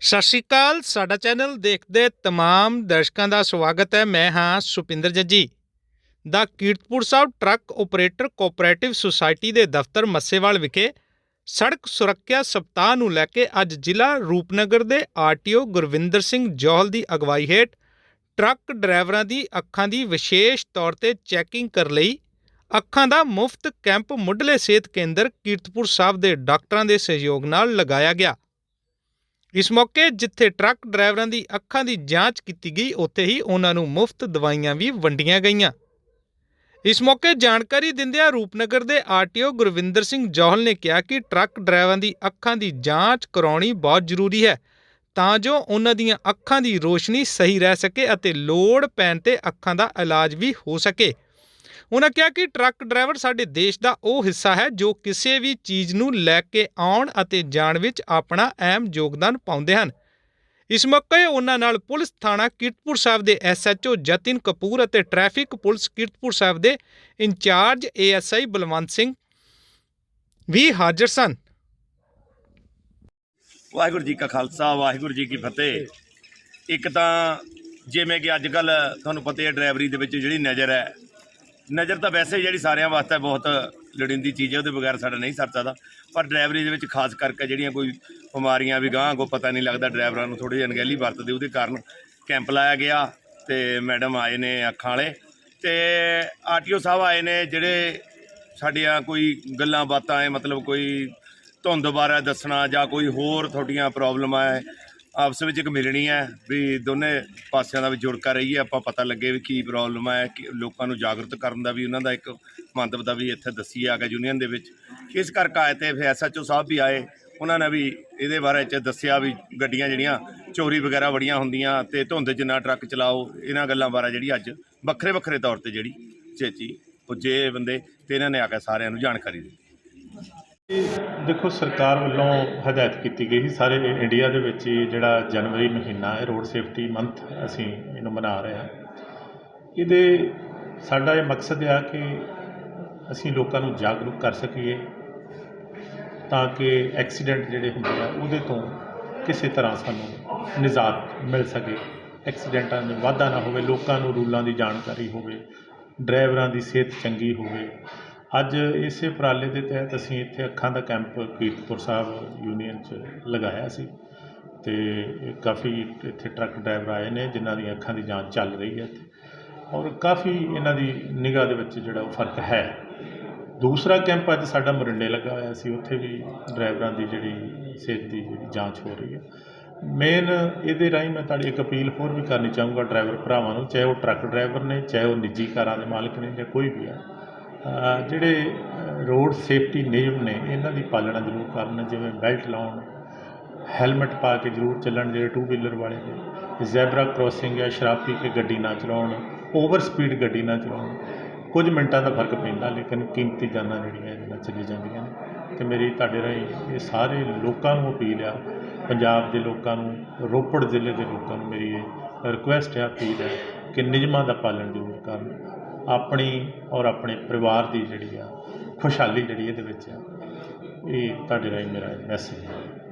ਸਤਿ ਸ਼੍ਰੀ ਅਕਾਲ, ਸਾਡਾ ਚੈਨਲ ਦੇਖਦੇ ਤਮਾਮ ਦਰਸ਼ਕਾਂ ਦਾ ਸਵਾਗਤ ਹੈ। ਮੈਂ ਹਾਂ ਸੁਪਿੰਦਰ ਜੱਜੀ। ਦਾ Kiratpur Sahib truck operator cooperative society ਦੇ ਦਫ਼ਤਰ ਮੱਸੇਵਾਲ ਵਿਖੇ ਸੜਕ ਸੁਰੱਖਿਆ ਸਪਤਾਹ ਨੂੰ ਲੈ ਕੇ ਅੱਜ ਜ਼ਿਲ੍ਹਾ ਰੂਪਨਗਰ ਦੇ ਆਰਟੀਓ ਗੁਰਵਿੰਦਰ ਸਿੰਘ ਜੋਹਲ ਦੀ ਅਗਵਾਈ ਹੇਠ ਟਰੱਕ ਡਰਾਈਵਰਾਂ ਦੀ ਅੱਖਾਂ ਦੀ ਵਿਸ਼ੇਸ਼ ਤੌਰ ਤੇ ਚੈਕਿੰਗ ਕਰ ਲਈ ਅੱਖਾਂ ਦਾ ਮੁਫਤ ਕੈਂਪ ਮੁੱਢਲੇ ਸਿਹਤ ਕੇਂਦਰ ਕੀਰਤਪੁਰ ਸਾਹਿਬ ਦੇ ਡਾਕਟਰਾਂ ਦੇ ਸਹਿਯੋਗ ਨਾਲ ਲਗਾਇਆ ਗਿਆ। ਇਸ ਮੌਕੇ ਜਿੱਥੇ ਟਰੱਕ ਡਰਾਈਵਰਾਂ ਦੀ ਅੱਖਾਂ ਦੀ ਜਾਂਚ ਕੀਤੀ ਗਈ, ਉੱਥੇ ਹੀ ਉਹਨਾਂ ਨੂੰ ਮੁਫਤ ਦਵਾਈਆਂ ਵੀ ਵੰਡੀਆਂ ਗਈਆਂ। ਇਸ ਮੌਕੇ ਜਾਣਕਾਰੀ ਦਿੰਦਿਆਂ ਰੂਪਨਗਰ ਦੇ ਆਰਟੀਓ ਗੁਰਵਿੰਦਰ ਸਿੰਘ ਜੋਹਲ ਨੇ ਕਿਹਾ ਕਿ ਟਰੱਕ ਡਰਾਈਵਰਾਂ ਦੀ ਅੱਖਾਂ ਦੀ ਜਾਂਚ ਕਰਾਉਣੀ ਬਹੁਤ ਜ਼ਰੂਰੀ ਹੈ। ਤਾਂ ਜੋ ਉਹਨਾਂ ਦੀਆਂ ਅੱਖਾਂ ਦੀ ਰੋਸ਼ਨੀ ਸਹੀ ਰਹਿ ਸਕੇ ਅਤੇ ਲੋੜ ਪੈਣ ਤੇ ਅੱਖਾਂ ਦਾ ਇਲਾਜ ਵੀ ਹੋ ਸਕੇ। ਉਹਨਾਂ ਕਿਹਾ ਕਿ ਟਰੱਕ ਡਰਾਈਵਰ ਸਾਡੇ ਦੇਸ਼ ਦਾ ਉਹ ਹਿੱਸਾ ਹੈ ਜੋ ਕਿਸੇ ਵੀ ਚੀਜ਼ ਨੂੰ ਲੈ ਕੇ ਆਉਣ ਅਤੇ ਜਾਣ ਵਿੱਚ ਆਪਣਾ ਅਹਿਮ ਯੋਗਦਾਨ ਪਾਉਂਦੇ ਹਨ। ਇਸ ਮੌਕੇ ਉਹਨਾਂ ਨਾਲ ਪੁਲਿਸ ਥਾਣਾ ਕੀਰਤਪੁਰ ਸਾਹਿਬ ਦੇ ਐਸਐਚਓ ਜਤਿਨ ਕਪੂਰ ਅਤੇ ਟ੍ਰੈਫਿਕ ਪੁਲਿਸ ਕੀਰਤਪੁਰ ਸਾਹਿਬ ਦੇ ਇੰਚਾਰਜ ਏਐਸਆਈ ਬਲਵੰਤ ਸਿੰਘ ਵੀ ਹਾਜ਼ਰ ਸਨ। ਵਾਹਿਗੁਰੂ ਜੀ ਕਾ ਖਾਲਸਾ, ਵਾਹਿਗੁਰੂ ਜੀ ਕੀ ਫਤਿਹ। ਇੱਕ ਤਾਂ ਜਿਵੇਂ ਕਿ ਅੱਜ ਕੱਲ ਤੁਹਾਨੂੰ ਪਤਾ ਹੈ ਡਰਾਈਵਰੀ ਦੇ ਵਿੱਚ ਜਿਹੜੀ ਨਜ਼ਰ ਹੈ, ਨਜ਼ਰ ਤਾਂ ਵੈਸੇ ਜਿਹੜੀ ਸਾਰਿਆਂ ਵਾਸਤੇ ਬਹੁਤ ਲੋੜੀਂਦੀ ਚੀਜ਼ ਹੈ, ਉਹਦੇ ਬਗੈਰ ਸਾਡਾ ਨਹੀਂ ਸਰ ਸਕਦਾ। ਪਰ ਡਰਾਈਵਰੀ ਦੇ ਵਿੱਚ ਖਾਸ ਕਰਕੇ ਜਿਹੜੀਆਂ ਕੋਈ ਬਿਮਾਰੀਆਂ ਵੀ ਗਾਂਹ ਕੋ ਪਤਾ ਨਹੀਂ ਲੱਗਦਾ, ਡਰਾਈਵਰਾਂ ਨੂੰ ਥੋੜੀ ਜਿਹੀ ਅਣਗਹਿਲੀ ਵਰਤਦੇ, ਉਹਦੇ ਕਾਰਨ ਕੈਂਪ ਲਾਇਆ ਗਿਆ ਤੇ ਮੈਡਮ ਆਏ ਨੇ ਅੱਖਾਂ ਵਾਲੇ ਤੇ ਆਰਟੀਓ ਸਾਹਿਬ ਆਏ ਨੇ, ਜਿਹੜੇ ਸਾਡੀਆਂ ਕੋਈ ਗੱਲਾਂ ਬਾਤਾਂ ਹੈ, ਮਤਲਬ ਕੋਈ ਧੁੰਦ ਬਾਰੇ ਦੱਸਣਾ ਜਾਂ ਕੋਈ ਹੋਰ ਤੁਹਾਡੀਆਂ ਪ੍ਰੋਬਲਮਾਂ ਹੈ, ਆਪਸ ਵਿੱਚ ਇੱਕ ਮਿਲਣੀ ਹੈ, ਵੀ ਦੋਨੇ ਪਾਸਿਆਂ ਦਾ ਵੀ ਜੁੜ ਕੇ ਰਹੀਏ, ਆਪਾਂ ਪਤਾ ਲੱਗੇ ਵੀ ਕੀ ਪ੍ਰੋਬਲਮ ਹੈ, ਕਿ ਲੋਕਾਂ ਨੂੰ ਜਾਗਰੂਕ ਕਰਨ ਦਾ ਵੀ ਉਹਨਾਂ ਦਾ ਇੱਕ ਮੰਤਵ ਦਾ ਵੀ ਇੱਥੇ ਦੱਸੀ ਆ ਕੇ ਯੂਨੀਅਨ ਦੇ ਵਿੱਚ। ਇਸ ਕਰਕੇ ਆਏ ਤੇ ਫਿਰ ਐਸਐਚਓ ਸਾਹਿਬ ਵੀ ਆਏ, ਉਹਨਾਂ ਨੇ ਵੀ ਇਹਦੇ ਬਾਰੇ ਚ ਦੱਸਿਆ ਵੀ ਗੱਡੀਆਂ ਜਿਹੜੀਆਂ ਚੋਰੀ ਵਗੈਰਾ ਬੜੀਆਂ ਹੁੰਦੀਆਂ ਤੇ ਧੁੰਦ ਜਿੰਨਾ ਟਰੱਕ ਚਲਾਓ, ਇਹਨਾਂ ਗੱਲਾਂ ਬਾਰੇ ਜਿਹੜੀ ਅੱਜ ਵੱਖਰੇ ਵੱਖਰੇ ਤੌਰ ਤੇ ਜਿਹੜੀ ਚੇਚੀ ਪੁੱਜੇ ਬੰਦੇ ਤੇ ਇਹਨਾਂ ਨੇ ਆ ਕੇ ਸਾਰਿਆਂ ਨੂੰ ਜਾਣਕਾਰੀ ਦਿੱਤੀ। ਦੇਖੋ, ਸਰਕਾਰ ਵੱਲੋਂ ਹਦਾਇਤ ਕੀਤੀ ਗਈ ਸੀ ਸਾਰੇ ਇੰਡੀਆ ਦੇ ਵਿੱਚ ਹੀ ਜਿਹੜਾ ਜਨਵਰੀ ਮਹੀਨਾ ਹੈ, ਰੋਡ ਸੇਫਟੀ ਮੰਥ ਅਸੀਂ ਇਹਨੂੰ ਮਨਾ ਰਹੇ ਹਾਂ। ਇਹਦੇ ਸਾਡਾ ਇਹ ਮਕਸਦ ਆ ਕਿ ਅਸੀਂ ਲੋਕਾਂ ਨੂੰ ਜਾਗਰੂਕ ਕਰ ਸਕੀਏ ਤਾਂ ਕਿ ਐਕਸੀਡੈਂਟ ਜਿਹੜੇ ਹੁੰਦੇ ਆ, ਉਹਦੇ ਤੋਂ ਕਿਸੇ ਤਰ੍ਹਾਂ ਸਾਨੂੰ ਨਿਜਾਤ ਮਿਲ ਸਕੇ। ਐਕਸੀਡੈਂਟਾਂ ਵਿੱਚ ਵਾਧਾ ਨਾ ਹੋਵੇ, ਲੋਕਾਂ ਨੂੰ ਰੂਲਾਂ ਦੀ ਜਾਣਕਾਰੀ ਹੋਵੇ, ਡਰਾਈਵਰਾਂ ਦੀ ਸਿਹਤ ਚੰਗੀ ਹੋਵੇ ਅੱਜ ਇਸੇ ਉਪਰਾਲੇ ਦੇ ਤਹਿਤ ਅਸੀਂ ਇੱਥੇ ਅੱਖਾਂ ਦਾ ਕੈਂਪ ਕੀਰਤਪੁਰ ਸਾਹਿਬ ਯੂਨੀਅਨ 'ਚ ਲਗਾਇਆ ਸੀ ਤੇ ਕਾਫੀ ਇੱਥੇ ਟਰੱਕ ਡਰਾਈਵਰ ਆਏ ਨੇ, ਜਿਨ੍ਹਾਂ ਦੀਆਂ ਅੱਖਾਂ ਦੀ ਜਾਂਚ ਚੱਲ ਰਹੀ ਹੈ ਇੱਥੇ। ਔਰ ਕਾਫੀ ਇਹਨਾਂ ਦੀ ਨਿਗਾਹ ਦੇ ਵਿੱਚ ਜਿਹੜਾ ਉਹ ਫ਼ਰਕ ਹੈ। ਦੂਸਰਾ ਕੈਂਪ ਅੱਜ ਸਾਡਾ ਮਰਿੰਡੇ ਲੱਗਾ ਹੋਇਆ ਸੀ, ਉੱਥੇ ਵੀ ਡਰਾਈਵਰਾਂ ਦੀ ਜਿਹੜੀ ਸਿਹਤ ਦੀ ਜਿਹੜੀ ਜਾਂਚ ਹੋ ਰਹੀ ਹੈ। ਮੇਨ ਇਹਦੇ ਰਾਹੀਂ ਮੈਂ ਤੁਹਾਡੀ ਇੱਕ ਅਪੀਲ ਹੋਰ ਵੀ ਕਰਨੀ ਚਾਹੂੰਗਾ ਡਰਾਈਵਰ ਭਰਾਵਾਂ ਨੂੰ, ਚਾਹੇ ਉਹ ਟਰੱਕ ਡਰਾਈਵਰ ਨੇ, ਚਾਹੇ ਉਹ ਨਿੱਜੀ ਕਾਰਾਂ ਦੇ ਮਾਲਕ ਨੇ ਜਾਂ ਕੋਈ ਵੀ ਹੈ। ਜਿਹੜੇ ਰੋਡ ਸੇਫਟੀ ਨਿਯਮ ਨੇ, ਇਹਨਾਂ ਦੀ ਪਾਲਣਾ ਜ਼ਰੂਰ ਕਰਨ, ਜਿਵੇਂ ਬੈਲਟ ਲਾਉਣ ਹੈਲਮਟ ਪਾ ਕੇ ਜ਼ਰੂਰ ਚੱਲਣ ਜਿਹੜੇ ਟੂ ਵੀਲਰ ਵਾਲੇ ਨੇ। ਜ਼ੈਬਰਾ ਕ੍ਰੋਸਿੰਗ ਹੈ, ਸ਼ਰਾਬ ਪੀ ਕੇ ਗੱਡੀ ਨਾ ਚਲਾਉਣ ਓਵਰ ਸਪੀਡ ਗੱਡੀ ਨਾ ਚਲਾਉਣ। ਕੁਝ ਮਿੰਟਾਂ ਦਾ ਫ਼ਰਕ ਪੈਂਦਾ, ਲੇਕਿਨ ਕੀਮਤੀ ਜਾਨਾਂ ਜਿਹੜੀਆਂ ਇਹਦੇ ਨਾਲ ਚਲੀ ਜਾਂਦੀਆਂ ਨੇ। ਤੇ ਮੇਰੀ, ਤੁਹਾਡੇ ਰਾਹੀਂ ਇਹ ਸਾਰੇ ਲੋਕਾਂ ਨੂੰ ਅਪੀਲ ਆ, ਪੰਜਾਬ ਦੇ ਲੋਕਾਂ ਨੂੰ, ਰੋਪੜ ਜ਼ਿਲ੍ਹੇ ਦੇ ਲੋਕਾਂ ਨੂੰ ਮੇਰੀ ਇਹ ਰਿਕੁਐਸਟ ਹੈ, ਅਪੀਲ ਹੈ ਕਿ ਨਿਯਮਾਂ ਦਾ ਪਾਲਣ ਜ਼ਰੂਰ ਕਰਨ। ਆਪਣੀ ਔਰ ਆਪਣੇ ਪਰਿਵਾਰ ਦੀ ਜਿਹੜੀ ਆ, ਖੁਸ਼ਹਾਲੀ ਜਿਹੜੀ ਇਹਦੇ ਵਿੱਚ ਆ। ਇਹ ਤੁਹਾਡੇ ਰਾਹੀਂ ਮੇਰਾ ਮੈਸੇਜ ਹੈ।